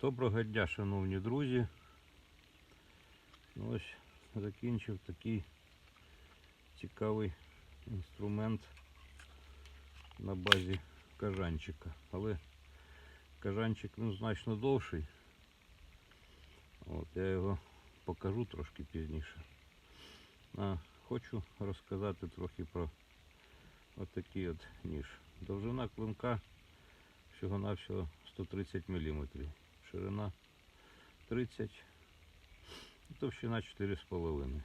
Доброго дня, шановні друзі. Ну, Ось закінчив такий цікавий інструмент на базі кажанчика. Але кажанчик ну, значно довший. От, я його покажу трошки пізніше. А, хочу розказати трохи про отакий от ніж. Довжина клинка всього-навсього 130 мм. Ширина 30, товщина 4,5.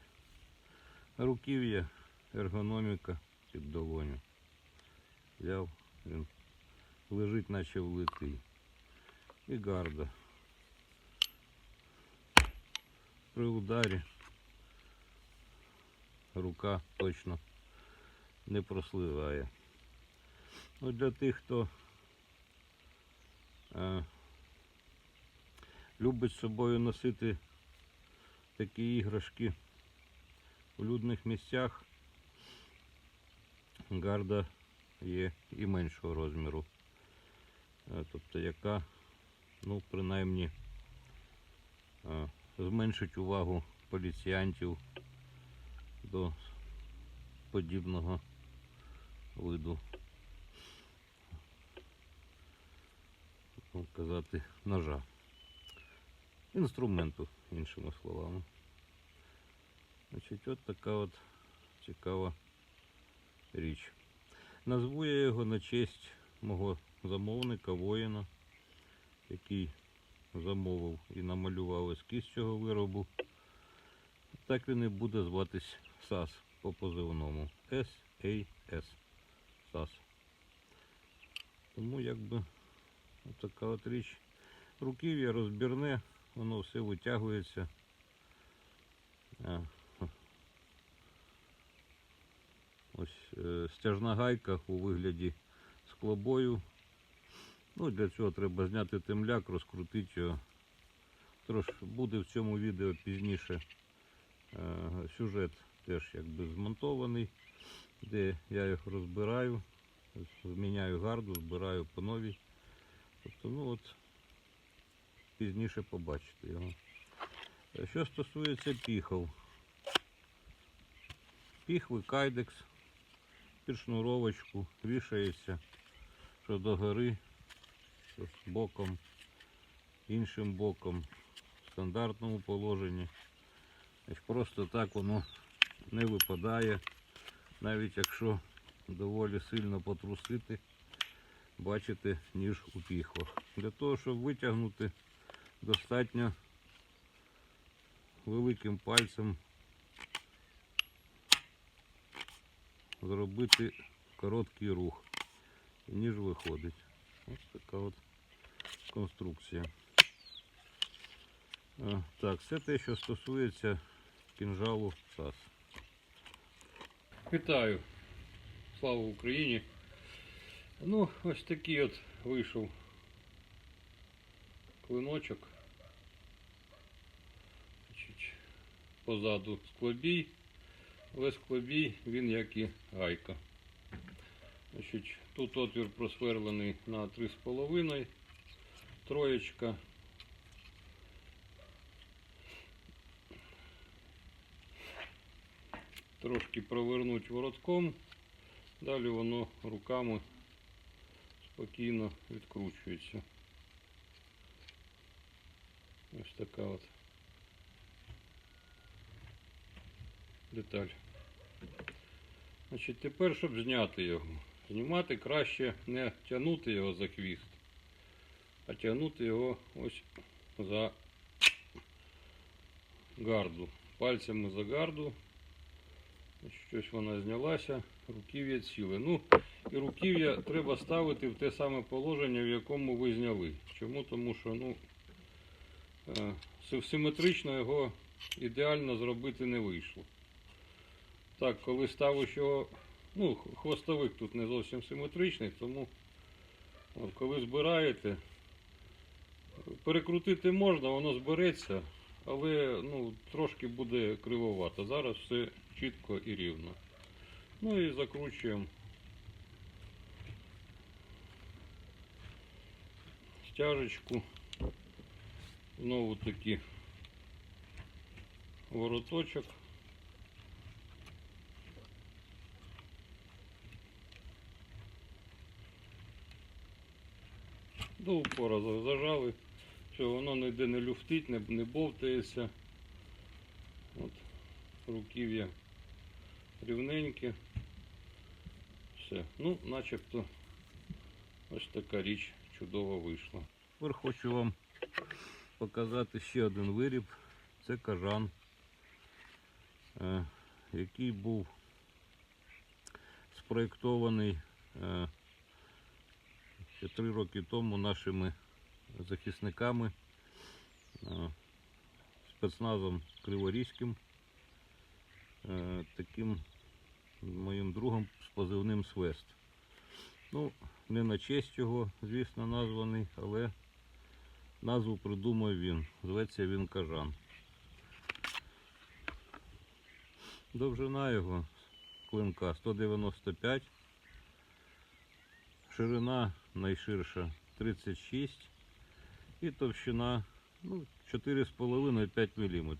Руків'я, ергономіка під долоню. Взяв, він лежить наче влитий. І гарда. При ударі рука точно не просливає. Ну, для тих, хто е, любить з собою носити такі іграшки у людних місцях, гарда є і меншого розміру. Е, Тобто яка, ну, принаймні, е, зменшить увагу поліціянтів до подібного виду, ну, казати, ножа. Інструменту, іншими словами. Значить, от така от цікава річ. Назву я його на честь мого замовника, воїна, який замовив і намалював ескіз цього виробу. Так він і буде зватись САС по позивному. S-A-S. САС. Тому якби така от річ. Руків'я розбірне, воно все витягується. Ось е, стяжна гайка у вигляді склобою. Ну, для цього треба зняти темляк, розкрутити його. Тож буде в цьому відео пізніше е, сюжет теж якби змонтований, де я їх розбираю, зміняю гарду, збираю по новій. Тобто, ну от, пізніше побачите його. Е, Що стосується піхов. Піхви кайдекс під шнуровочку вішається, що догори, що з боком, іншим боком, в стандартному положенні. Просто так воно не випадає, навіть якщо доволі сильно потрусити, бачите, ніж у піхвах. Для того, щоб витягнути, достатньо великим пальцем зробити короткий рух. І ніж виходить. Ось така от конструкція. А, Так, це те, що стосується кінжалу САС. Вітаю! Слава Україні! Ну, ось такий от вийшов клиночок. Позаду склобій. Але склобій він як і гайка. Значить, тут отвір просверлений на 3,5, троєчка. Трошки провернуть воротком, далі воно руками спокійно відкручується. Ось така от деталь. Значить, тепер, щоб зняти його. Знімати краще не тягнути його за хвіст, а тягнути його ось за гарду. Пальцями за гарду. Щось вона знялася, руків'я ціле. Ну, і руків'я треба ставити в те саме положення, в якому ви зняли. Чому? Тому що ну, е, симетрично його ідеально зробити не вийшло. Так, коли ставиш його, ну, хвостовик тут не зовсім симетричний, тому коли збираєте, перекрутити можна, воно збереться, але ну, трошки буде кривовато. Зараз все чітко і рівно. Ну і закручуємо стяжечку Знову таки вороточок. До упора зажали, що воно ніде не люфтить, не, не бовтається. От руків'я рівненьке. Все. Ну, начебто ось така річ чудово вийшла. Тепер хочу вам показати ще один виріб. Це кажан, е, який був спроєктований е, ще три роки тому нашими захисниками е, спецназом Криворізьким, е, таким моїм другом з позивним Свест. Ну, не на честь його, звісно, названий, але назву придумав він. Зветься він кажан. Довжина його клинка 195, ширина найширша 36 і товщина ну, 4,5-5 мм.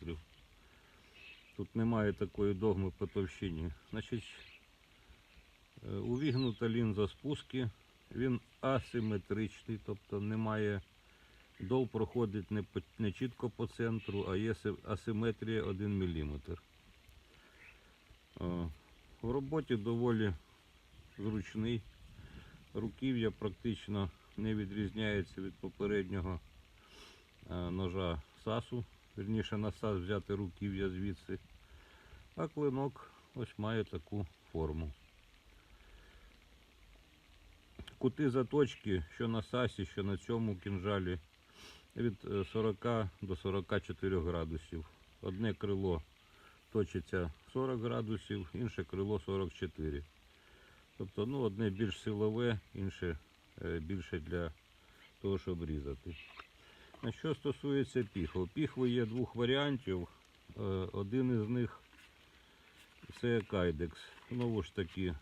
Тут немає такої догми по товщині. Значить, е, увігнута лінза спуски, він асиметричний, тобто немає дол проходить не, по- не чітко по центру, а є асиметрія 1 мм. Е, В роботі доволі зручний. Руків'я практично не відрізняється від попереднього е, ножа сасу. Вірніше на сас взяти руків'я звідси. А клинок ось має таку форму. Кути заточки, що на сасі, що на цьому кінжалі, від е, 40 до 44 градусів. Одне крило точиться 40 градусів, інше крило 44. Тобто ну, одне більш силове, інше е, більше для того, щоб різати. А що стосується піхов, піхви є двох варіантів. Е, Один із них це кайдекс. Знову ж таки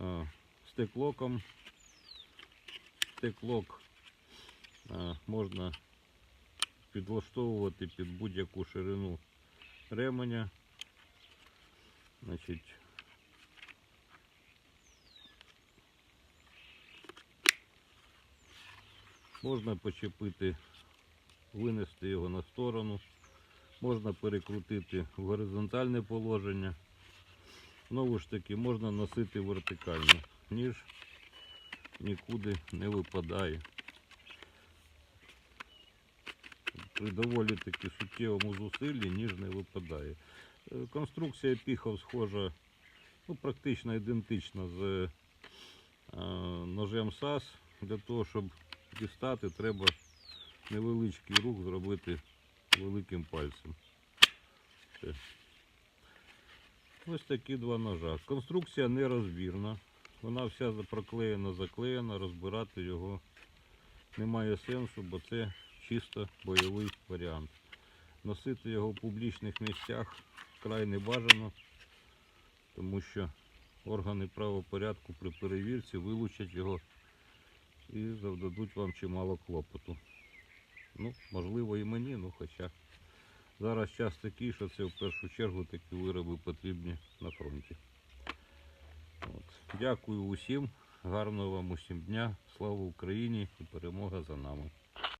е, стеклоком. Стеклок можна підлаштовувати під будь-яку ширину ременя. Значить, можна почепити, винести його на сторону, можна перекрутити в горизонтальне положення. Знову ж таки, можна носити вертикально. Ніж нікуди не випадає. При доволі таки суттєвому зусиллі ніж не випадає. Е, Конструкція піхов схожа, ну, практично ідентична з е, ножем САС. Для того, щоб дістати, треба невеличкий рух зробити великим пальцем. Ось такі два ножа. Конструкція нерозбірна. Вона вся проклеєна, заклеєна, розбирати його немає сенсу, бо це чисто бойовий варіант. Носити його в публічних місцях вкрай не бажано, тому що органи правопорядку при перевірці вилучать його і завдадуть вам чимало клопоту. Ну, можливо, і мені, ну хоча зараз час такий, що це в першу чергу такі вироби потрібні на фронті. От. Дякую усім, гарного вам усім дня, слава Україні і перемога за нами.